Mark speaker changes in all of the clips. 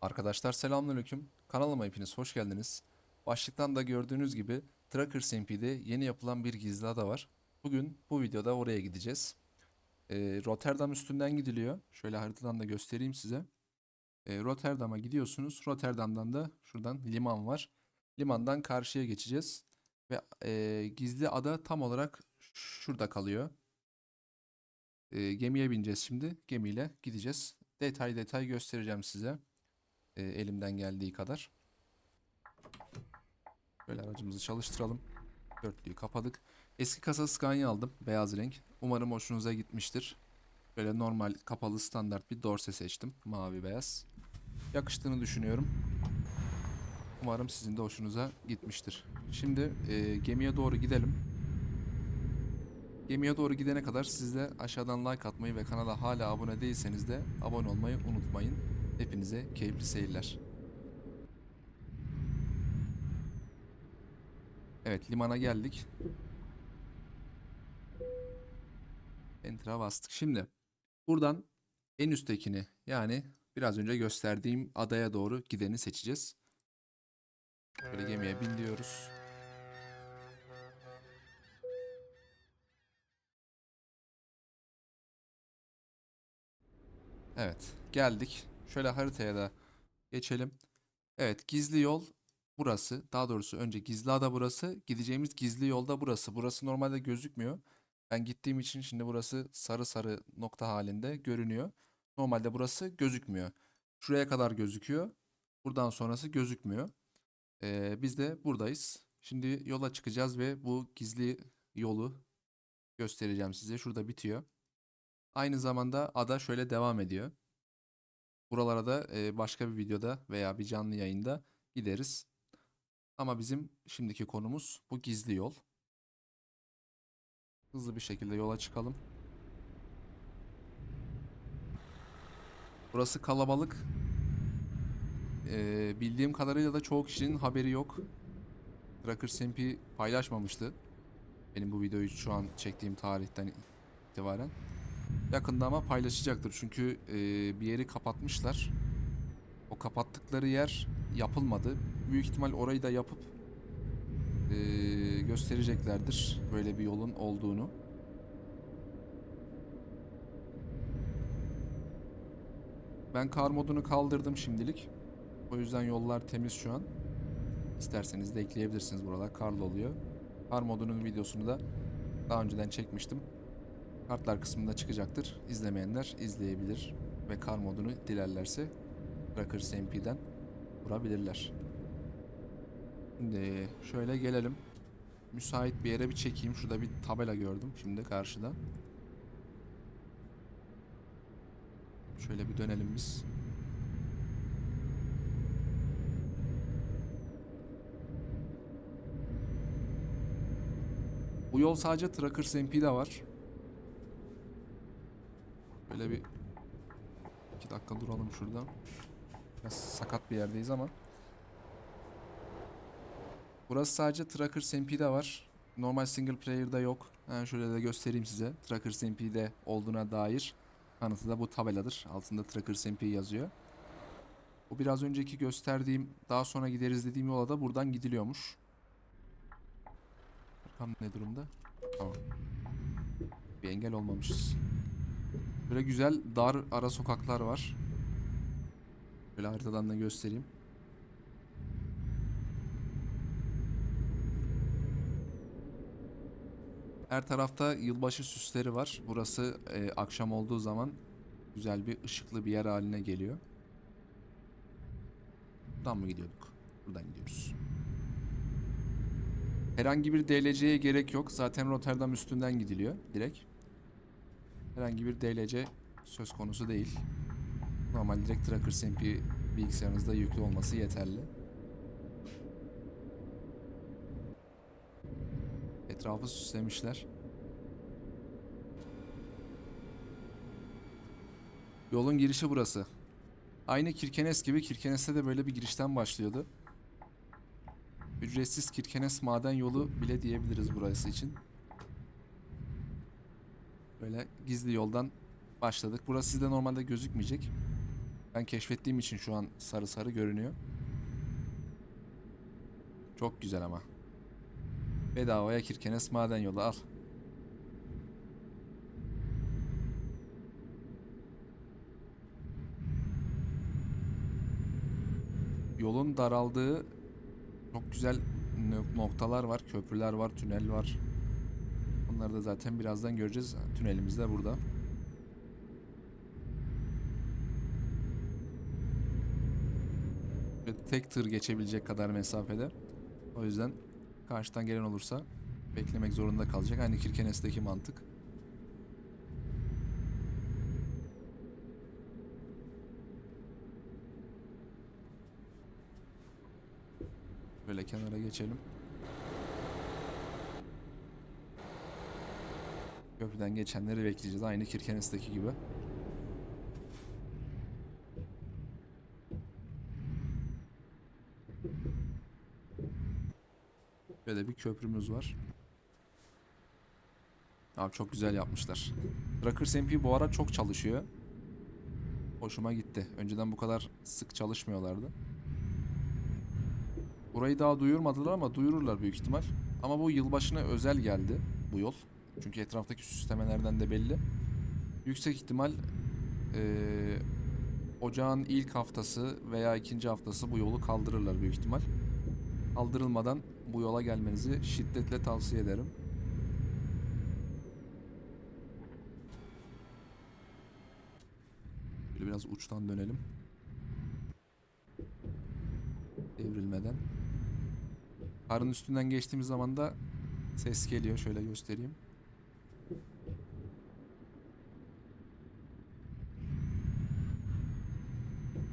Speaker 1: Arkadaşlar selamünaleyküm. Kanalıma hepiniz hoş geldiniz. Başlıktan da gördüğünüz gibi Trackers MP'de yeni yapılan bir gizli ada var. Bugün bu videoda oraya gideceğiz. Ee, Rotterdam üstünden gidiliyor. Şöyle haritadan da göstereyim size. Ee, Rotterdam'a gidiyorsunuz. Rotterdam'dan da şuradan liman var. Limandan karşıya geçeceğiz. Ve e, gizli ada tam olarak şurada kalıyor. Ee, gemiye bineceğiz şimdi. Gemiyle gideceğiz. Detay detay göstereceğim size e, elimden geldiği kadar. Böyle aracımızı çalıştıralım. Dörtlüyü kapadık. Eski kasa Scania aldım. Beyaz renk. Umarım hoşunuza gitmiştir. Böyle normal kapalı standart bir dorse seçtim. Mavi beyaz. Yakıştığını düşünüyorum. Umarım sizin de hoşunuza gitmiştir. Şimdi e, gemiye doğru gidelim. Gemiye doğru gidene kadar siz de aşağıdan like atmayı ve kanala hala abone değilseniz de abone olmayı unutmayın. Hepinize keyifli seyirler. Evet limana geldik. Enter'a bastık. Şimdi buradan en üsttekini yani biraz önce gösterdiğim adaya doğru gideni seçeceğiz. Böyle gemiye bin diyoruz. Evet geldik. Şöyle haritaya da geçelim. Evet gizli yol burası. Daha doğrusu önce gizli ada burası. Gideceğimiz gizli yolda burası. Burası normalde gözükmüyor. Ben gittiğim için şimdi burası sarı sarı nokta halinde görünüyor. Normalde burası gözükmüyor. Şuraya kadar gözüküyor. Buradan sonrası gözükmüyor. Ee, biz de buradayız. Şimdi yola çıkacağız ve bu gizli yolu göstereceğim size. Şurada bitiyor. Aynı zamanda ada şöyle devam ediyor. Buralara da başka bir videoda veya bir canlı yayında gideriz. Ama bizim şimdiki konumuz bu gizli yol. Hızlı bir şekilde yola çıkalım. Burası kalabalık. Ee, bildiğim kadarıyla da çoğu kişinin haberi yok. Trackers MP paylaşmamıştı. Benim bu videoyu şu an çektiğim tarihten itibaren. Yakında ama paylaşacaktır. Çünkü e, bir yeri kapatmışlar. O kapattıkları yer yapılmadı. Büyük ihtimal orayı da yapıp e, göstereceklerdir. Böyle bir yolun olduğunu. Ben kar modunu kaldırdım şimdilik. O yüzden yollar temiz şu an. İsterseniz de ekleyebilirsiniz buralar. Karlı oluyor. Kar modunun videosunu da daha önceden çekmiştim. Kartlar kısmında çıkacaktır. İzlemeyenler izleyebilir ve kar modunu dilerlerse Trackers MP'den kurabilirler. Şimdi şöyle gelelim. Müsait bir yere bir çekeyim. Şurada bir tabela gördüm şimdi karşıda. Şöyle bir dönelim biz. Bu yol sadece Trackers MP'de var. Böyle bir iki dakika duralım şurada. Biraz sakat bir yerdeyiz ama. Burası sadece Trackers MP'de var. Normal single player'da yok. Hemen şöyle de göstereyim size. Trackers MP'de olduğuna dair kanıtı da bu tabeladır. Altında Trackers MP yazıyor. Bu biraz önceki gösterdiğim daha sonra gideriz dediğim yola da buradan gidiliyormuş. Bakalım ne durumda? Tamam. Bir engel olmamışız. Böyle güzel dar ara sokaklar var. Böyle haritadan da göstereyim. Her tarafta yılbaşı süsleri var. Burası e, akşam olduğu zaman güzel bir ışıklı bir yer haline geliyor. Buradan mı gidiyorduk? Buradan gidiyoruz. Herhangi bir DLC'ye gerek yok. Zaten Rotterdam üstünden gidiliyor direkt. Herhangi bir DLC söz konusu değil. Normal direkt Trackers MP bilgisayarınızda yüklü olması yeterli. Etrafı süslemişler. Yolun girişi burası. Aynı Kirkenes gibi Kirkenes'te de böyle bir girişten başlıyordu. Ücretsiz Kirkenes maden yolu bile diyebiliriz burası için. Böyle gizli yoldan başladık. Burası sizde normalde gözükmeyecek. Ben keşfettiğim için şu an sarı sarı görünüyor. Çok güzel ama. Bedavaya Kirkenes maden yolu al. Yolun daraldığı çok güzel no- noktalar var, köprüler var, tünel var. Onları da zaten birazdan göreceğiz. Tünelimiz de burada. Ve tek tır geçebilecek kadar mesafede. O yüzden karşıdan gelen olursa beklemek zorunda kalacak. Aynı Kirkenes'teki mantık. Böyle kenara geçelim. Köprüden geçenleri bekleyeceğiz. Aynı Kirkenes'teki gibi. Böyle bir köprümüz var. Abi çok güzel yapmışlar. Trackers MP bu ara çok çalışıyor. Hoşuma gitti. Önceden bu kadar sık çalışmıyorlardı. Burayı daha duyurmadılar ama duyururlar büyük ihtimal. Ama bu yılbaşına özel geldi bu yol. Çünkü etraftaki süslemelerden de belli. Yüksek ihtimal eee, ocağın ilk haftası veya ikinci haftası bu yolu kaldırırlar büyük ihtimal. Kaldırılmadan bu yola gelmenizi şiddetle tavsiye ederim. Böyle biraz uçtan dönelim. Devrilmeden. Karın üstünden geçtiğimiz zaman da ses geliyor. Şöyle göstereyim.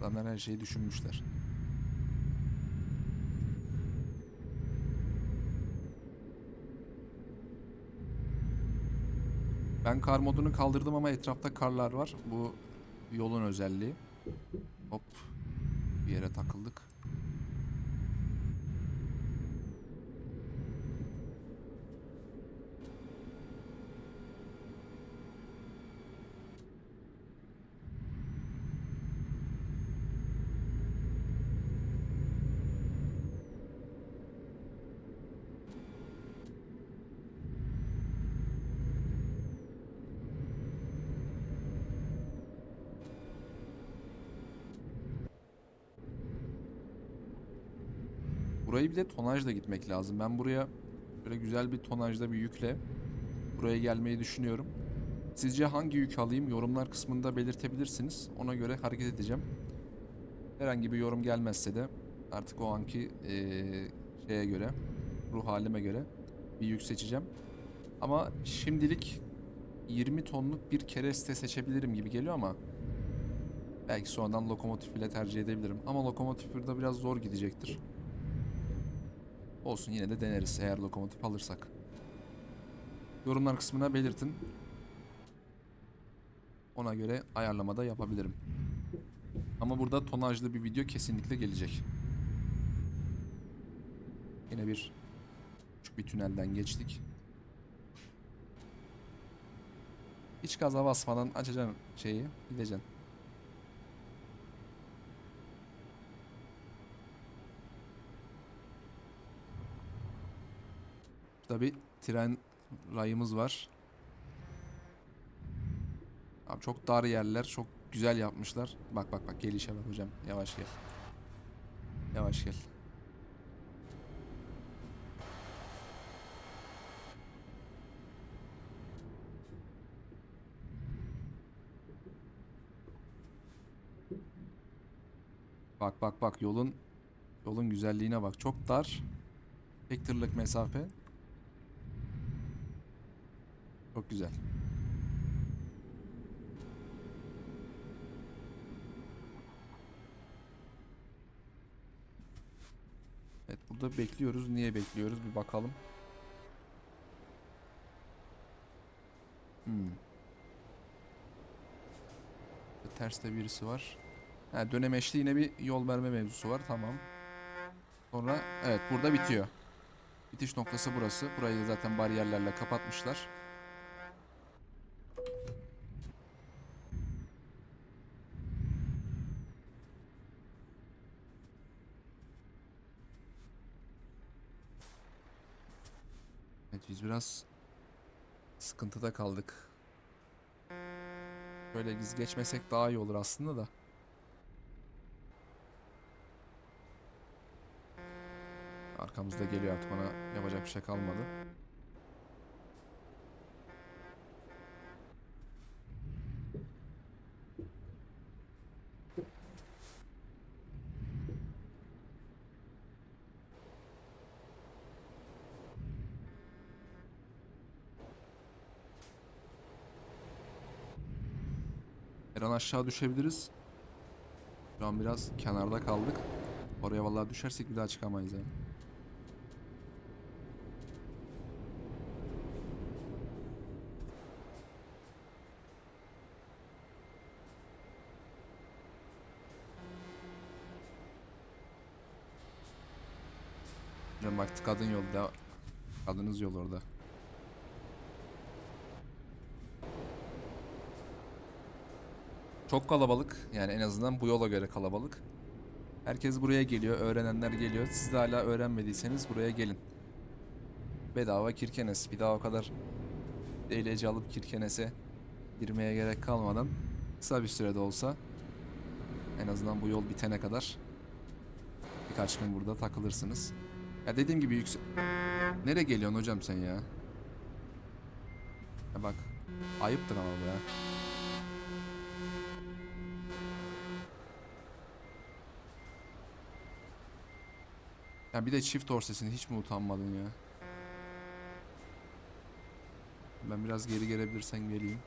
Speaker 1: Adamlar her şeyi düşünmüşler. Ben kar modunu kaldırdım ama etrafta karlar var. Bu yolun özelliği. Hop. Bir yere takıldık. Burayı bir de tonajla gitmek lazım. Ben buraya böyle güzel bir tonajda bir yükle buraya gelmeyi düşünüyorum. Sizce hangi yük alayım? Yorumlar kısmında belirtebilirsiniz. Ona göre hareket edeceğim. Herhangi bir yorum gelmezse de artık o anki eee, şeye göre, ruh halime göre bir yük seçeceğim. Ama şimdilik 20 tonluk bir kereste seçebilirim gibi geliyor ama belki sonradan lokomotif bile tercih edebilirim. Ama lokomotif burada biraz zor gidecektir. Olsun yine de deneriz eğer lokomotif alırsak. Yorumlar kısmına belirtin. Ona göre ayarlamada yapabilirim. Ama burada tonajlı bir video kesinlikle gelecek. Yine bir küçük bir tünelden geçtik. Hiç gaza basmadan açacaksın şeyi, gideceksin. Burada bir tren rayımız var. Abi çok dar yerler, çok güzel yapmışlar. Bak bak bak gelişe bak hocam. Yavaş gel. Yavaş gel. Bak bak bak yolun yolun güzelliğine bak. Çok dar. Tek tırlık mesafe. Çok güzel. Evet burada bekliyoruz. Niye bekliyoruz? Bir bakalım. Hmm. Terste birisi var. Ha, dönemeçli yine bir yol verme mevzusu var. Tamam. Sonra evet burada bitiyor. Bitiş noktası burası. Burayı zaten bariyerlerle kapatmışlar. Evet biz biraz sıkıntıda kaldık. Böyle biz geçmesek daha iyi olur aslında da. Arkamızda geliyor artık ona yapacak bir şey kalmadı. Her an aşağı düşebiliriz. Şu an biraz kenarda kaldık. Oraya vallahi düşersek bir daha çıkamayız yani. Bak kadın yolda. Kadınız yol orada. Çok kalabalık. Yani en azından bu yola göre kalabalık. Herkes buraya geliyor. Öğrenenler geliyor. Siz de hala öğrenmediyseniz buraya gelin. Bedava Kirkenes. Bir daha o kadar DLC alıp Kirkenes'e girmeye gerek kalmadan kısa bir sürede olsa en azından bu yol bitene kadar birkaç gün burada takılırsınız. Ya dediğim gibi yüksek... Nereye geliyorsun hocam sen ya? Ya bak ayıptır ama bu ya. Ya bir de çift dorsesini hiç mi utanmadın ya? Ben biraz geri gelebilirsen geleyim.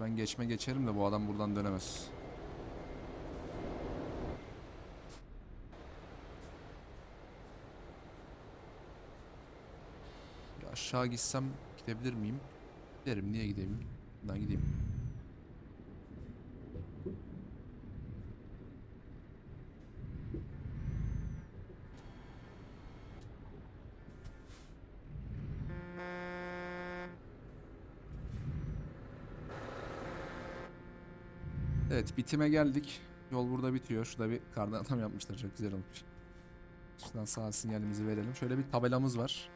Speaker 1: Ben geçme geçerim de bu adam buradan dönemez. Aşağı gitsem gidebilir miyim? Giderim niye gideyim? Buradan gideyim. Bitime geldik. Yol burada bitiyor. Şurada bir kardan yapmışlar. Çok güzel olmuş. Şuradan sağ sinyalimizi verelim. Şöyle bir tabelamız var.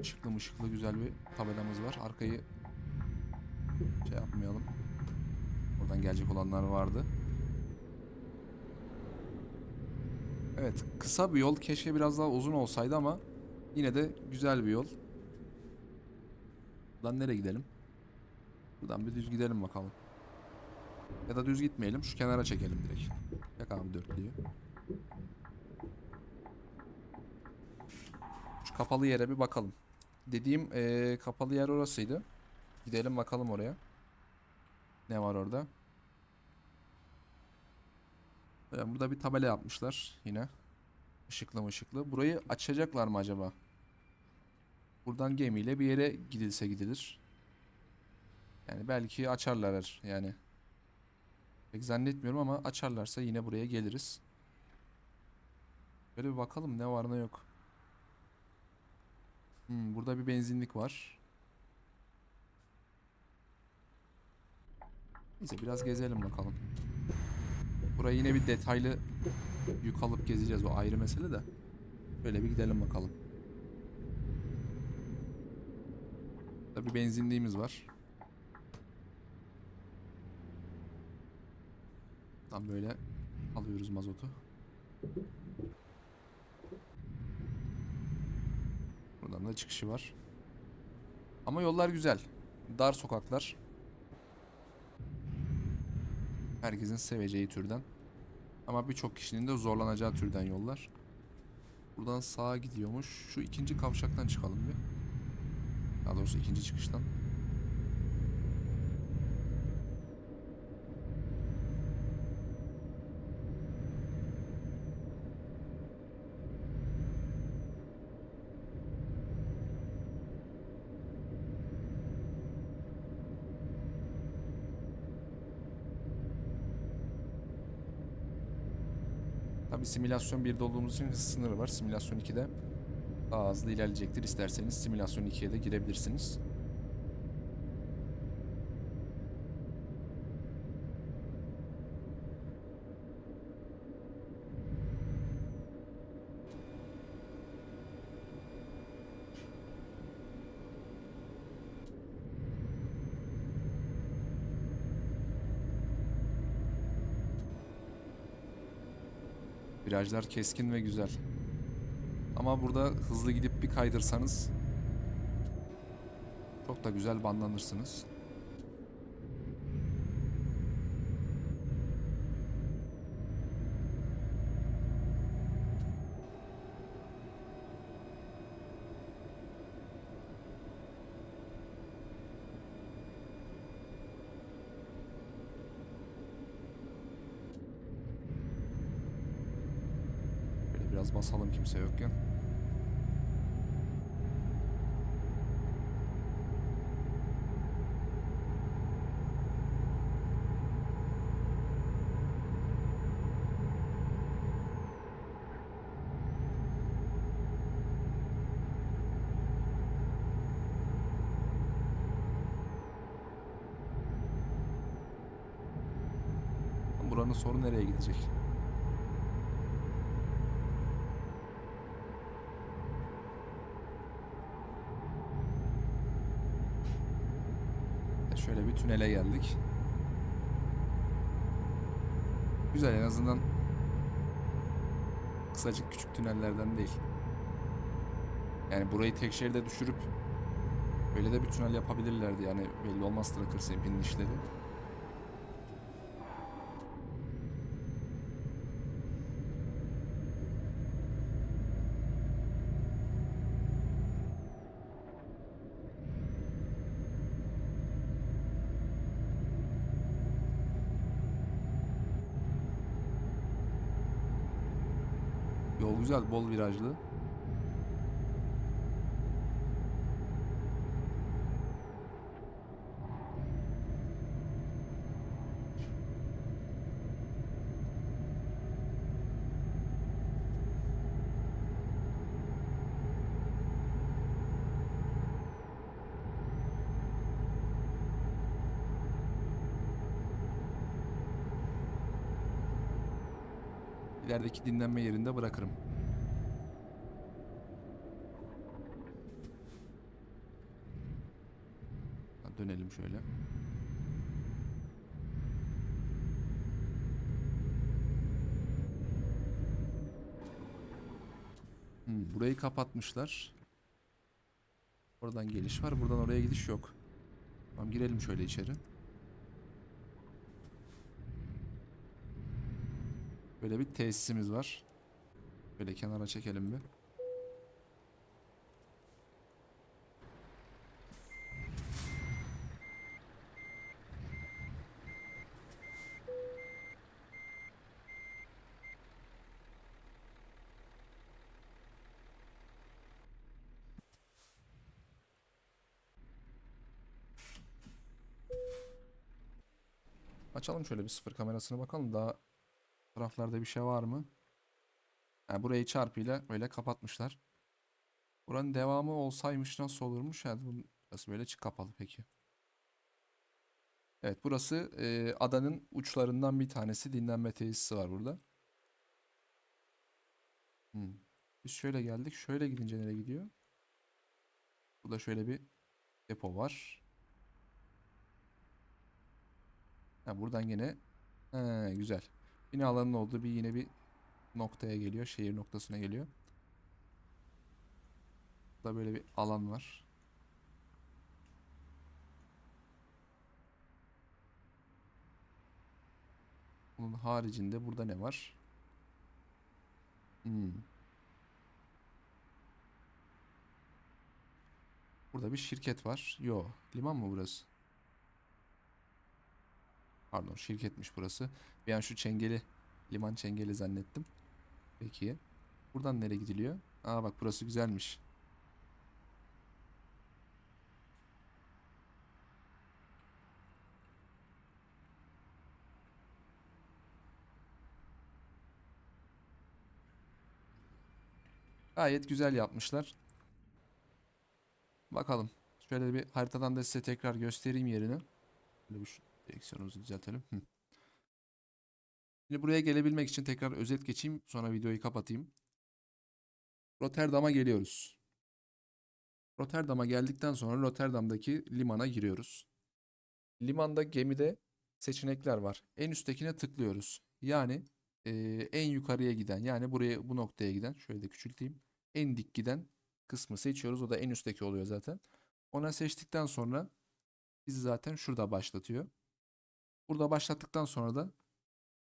Speaker 1: Işıklı mışıklı güzel bir tabelamız var. Arkayı şey yapmayalım. Oradan gelecek olanlar vardı. Evet kısa bir yol. Keşke biraz daha uzun olsaydı ama yine de güzel bir yol. Buradan nereye gidelim? Buradan bir düz gidelim bakalım. Ya da düz gitmeyelim. Şu kenara çekelim direkt. Yak abi dörtlüyü. Şu kapalı yere bir bakalım. Dediğim eee, kapalı yer orasıydı. Gidelim bakalım oraya. Ne var orada? Evet, burada bir tabela yapmışlar yine. Işıklı ışıklı. Burayı açacaklar mı acaba? Buradan gemiyle bir yere gidilse gidilir. Yani belki açarlar yani. Pek zannetmiyorum ama açarlarsa yine buraya geliriz. Böyle bir bakalım ne var ne yok. Hmm, burada bir benzinlik var. Neyse biraz gezelim bakalım. Burayı yine bir detaylı yük alıp gezeceğiz o ayrı mesele de. Böyle bir gidelim bakalım. Bir benzinliğimiz var. Tam böyle alıyoruz mazotu. Buradan da çıkışı var. Ama yollar güzel. Dar sokaklar. Herkesin seveceği türden. Ama birçok kişinin de zorlanacağı türden yollar. Buradan sağa gidiyormuş. Şu ikinci kavşaktan çıkalım bir. Daha doğrusu ikinci çıkıştan. Tabi simülasyon 1'de olduğumuz için hız sınırı var. Simülasyon 2'de daha hızlı ilerleyecektir. İsterseniz simülasyon 2'ye de girebilirsiniz. Virajlar keskin ve güzel. Ama burada hızlı gidip bir kaydırsanız çok da güzel banlanırsınız. Böyle biraz basalım kimse yokken. Buranın sonu nereye gidecek? Şöyle bir tünele geldik. Güzel en azından kısacık küçük tünellerden değil. Yani burayı tek şeride düşürüp böyle de bir tünel yapabilirlerdi yani belli olmaz Tracker Samp'in işleri. Yol güzel, bol virajlı. İlerideki dinlenme yerinde bırakırım. Dönelim şöyle. Hmm, burayı kapatmışlar. Oradan geliş var. Buradan oraya gidiş yok. Tamam girelim şöyle içeri. Böyle bir tesisimiz var. Böyle kenara çekelim bir. Açalım şöyle bir sıfır kamerasına bakalım daha taraflarda bir şey var mı? Ha, burayı çarpıyla böyle kapatmışlar. Buranın devamı olsaymış nasıl olurmuş? Yani bunun böyle çık kapalı peki. Evet burası e, adanın uçlarından bir tanesi. Dinlenme tesisi var burada. Hmm. Biz şöyle geldik. Şöyle gidince nereye gidiyor? Burada şöyle bir depo var. Ha, buradan yine ha, güzel. Binaların olduğu bir yine bir noktaya geliyor. Şehir noktasına geliyor. Burada böyle bir alan var. Bunun haricinde burada ne var? Hmm. Burada bir şirket var. Yo, liman mı burası? Pardon, şirketmiş burası. Bir an şu çengeli, liman çengeli zannettim. Peki. Buradan nereye gidiliyor? Aa bak burası güzelmiş. Gayet güzel yapmışlar. Bakalım. Şöyle bir haritadan da size tekrar göstereyim yerini. Böyle bir direksiyonumuzu düzeltelim. Hı. Şimdi buraya gelebilmek için tekrar özet geçeyim. Sonra videoyu kapatayım. Rotterdam'a geliyoruz. Rotterdam'a geldikten sonra Rotterdam'daki limana giriyoruz. Limanda gemide seçenekler var. En üsttekine tıklıyoruz. Yani eee, en yukarıya giden yani buraya bu noktaya giden şöyle de küçülteyim. En dik giden kısmı seçiyoruz. O da en üstteki oluyor zaten. Ona seçtikten sonra bizi zaten şurada başlatıyor. Burada başlattıktan sonra da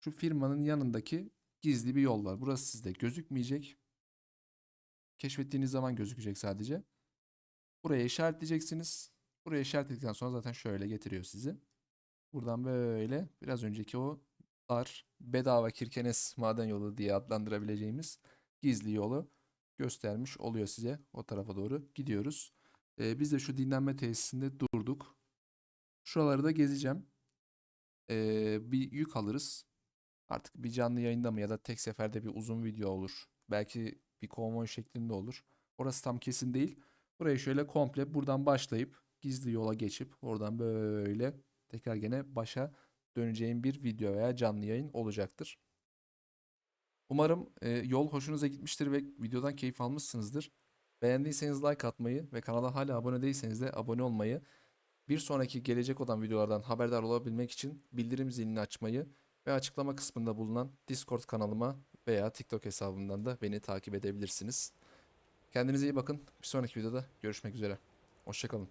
Speaker 1: şu firmanın yanındaki gizli bir yol var. Burası sizde gözükmeyecek. Keşfettiğiniz zaman gözükecek sadece. Buraya işaretleyeceksiniz. Buraya işaretledikten sonra zaten şöyle getiriyor sizi. Buradan böyle biraz önceki o dar bedava Kirkenes maden yolu diye adlandırabileceğimiz gizli yolu göstermiş oluyor size. O tarafa doğru gidiyoruz. Ee, biz de şu dinlenme tesisinde durduk. Şuraları da gezeceğim. Ee, bir yük alırız. Artık bir canlı yayında mı ya da tek seferde bir uzun video olur. Belki bir konvoy şeklinde olur. Orası tam kesin değil. Burayı şöyle komple buradan başlayıp gizli yola geçip oradan böyle tekrar gene başa döneceğim bir video veya canlı yayın olacaktır. Umarım e, yol hoşunuza gitmiştir ve videodan keyif almışsınızdır. Beğendiyseniz like atmayı ve kanala hala abone değilseniz de abone olmayı, bir sonraki gelecek olan videolardan haberdar olabilmek için bildirim zilini açmayı ve açıklama kısmında bulunan Discord kanalıma veya TikTok hesabımdan da beni takip edebilirsiniz. Kendinize iyi bakın. Bir sonraki videoda görüşmek üzere. Hoşçakalın.